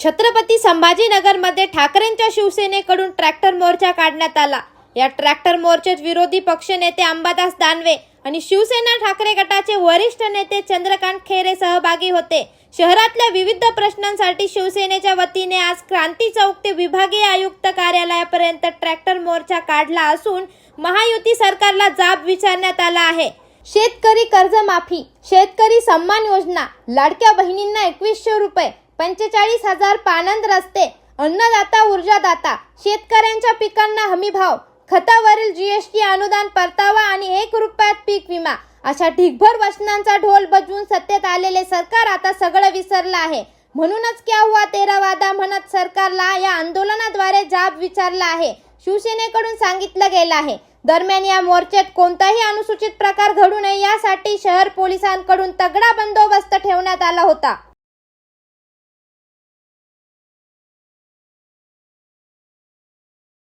छत्रपती संभाजीनगरमध्ये ठाकरेंच्या शिवसेनेकडून ट्रॅक्टर मोर्चा काढण्यात आला. या ट्रॅक्टर मोर्चात विरोधी पक्षनेते अंबादास दानवे आणि शिवसेना ठाकरे गटाचे वरिष्ठ नेते चंद्रकांत खेरे सहभागी होते. शहरातल्या विविध प्रश्नांसाठी शिवसेनेच्या वतीने आज क्रांती चौक ते विभागीय आयुक्त कार्यालयापर्यंत ट्रॅक्टर मोर्चा काढला असून महायुती सरकारला जाब विचारण्यात आला आहे. शेतकरी कर्जमाफी शेतकरी सन्मान योजना लाडक्या बहिणींना एकवीसशे रुपये पंचेचाळीस हजार पानंद रस्ते अन्नदाता ऊर्जादाता शेतकऱ्यांच्या पिकांना हमी भाव खतावरील जीएसटी अनुदान परतावा आणि एक रुपयात पीक विमा अशा ढिगभर वचनांचा ढोल बजवून सत्तेत आलेले सरकार आता सगळं विसरलं आहे. म्हणूनच क्या हुआ तेरा वादा म्हणत सरकारला या आंदोलनाद्वारे जाब विचारला आहे. शिवसेनेकडून सांगितलं गेलं आहे. दरम्यान या मोर्चेत कोणताही अनुसूचित प्रकार घडू नये यासाठी शहर पोलिसांकडून तगडा बंदोबस्त ठेवण्यात आला होता.